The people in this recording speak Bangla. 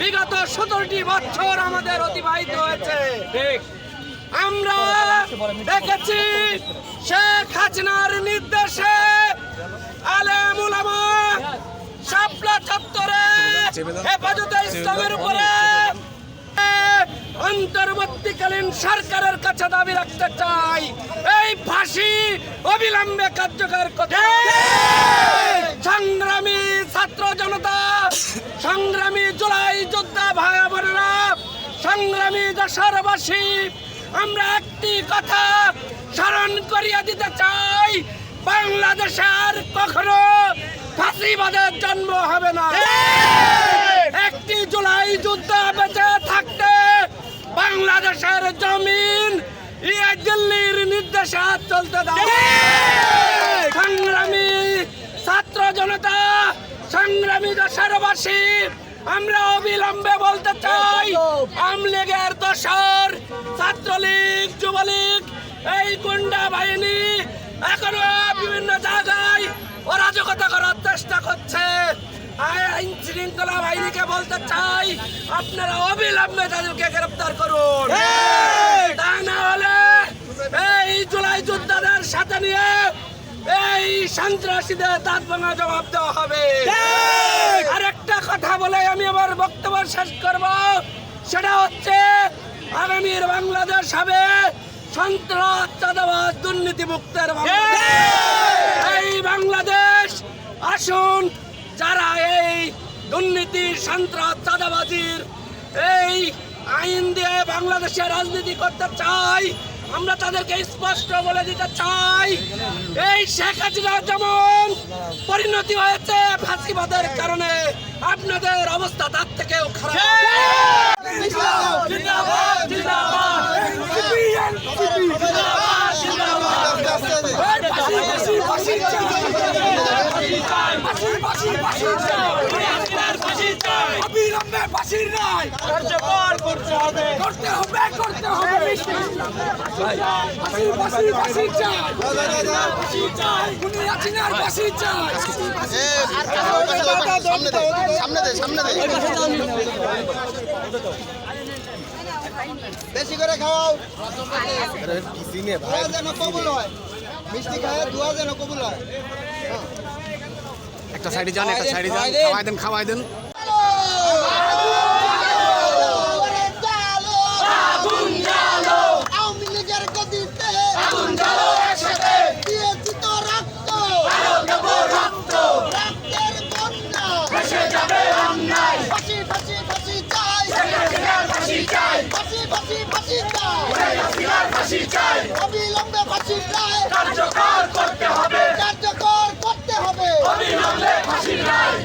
বিগত সতেরোটি বছর আমাদের অতিবাহিত হয়েছে। আমরা দেখেছি শেখ হাসিনার নির্দেশে আলেম উলামা শাপলা চত্বরে হেফাজতে ইসলামের উপরে অন্তর্বর্তীকালীন সরকারের কাছে দাবি রাখতে চাই। এই ফাঁসি অবিলম্বে কার্যকর করতে সংগ্রামী ছাত্র জনতা সংগ্রামী যোদ্ধা ভাই বোনেরা, সংগ্রামী দেশরবাসী আমরা একটি কথা স্মরণ করিয়া দিতে চাই, বাংলাদেশে আর কখনো ফাঁসিবাদের জন্ম হবে না। একটি জুলাই যুদ্ধ বেঁচে থাকতে বাংলাদেশের জমিন ইয়ে দিল্লির নির্দেশে চলতে দাও। সংগ্রামী ছাত্র জনতা, সংগ্রামী দেশবাসী আমরা অবিলম্বে বলতে চাই আমলীগের দশর ছাত্রলীগ যুবলীগ এই গুন্ডা বাহিনী এখনও বিভিন্ন জায়গায় অরাজকতা করার চেষ্টা করছে। আইন শৃঙ্খলা বাহিনীকে বলতে চাই আপনারা অবিলম্বে তাদেরকে গ্রেপ্তার করুন। তা না হলে এই জুলাই যোদ্ধাদের সাথে নিয়ে এই সন্ত্রাসীদের দাঁত ভাঙা জবাব দেওয়া হবে। আরেকটা কথা বলে আমি আমার বক্তব্য শেষ করব। সেটা হচ্ছে আগামীর বাংলাদেশ হবে সন্ত্রাস চাঁদাবাজ দুর্নীতি মুক্তের এই বাংলাদেশ আসুন যারা এই দুর্নীতি সন্ত্রাস চাঁদাবাজির এই আইন দিয়ে বাংলাদেশের রাজনীতি করতে চাই আমরা তাদেরকে স্পষ্ট বলে দিতে চাই। এই শেখ হাসিনা যেমন পরিণতি হয়েছে ফাঁসিবাদের কারণে আপনাদের অবস্থা তার থেকেও খারাপ। অবিলম্বে ফাঁসির রায়। করতে হবে করতে হবে করতে হবে ফাঁসি চাই চাই খুনি হাসিনার ফাঁসি চাই সামনে দে সামনে দে সামনে দে বেশি করে খাওয়াও দোয়া যেন কবুল হয় মিষ্টি খায় দোয়া যেন কবুল হয় একটা সাইডে যান, একটা সাইডে যান, খাওয়াই দেন খাওয়াই দেন। ফাঁসি ফাঁসি চাই অবিলম্বে ফাঁসি চাই কার্যকর করতে হবে। কার্যকর করতে হবে। দিয়েছি তো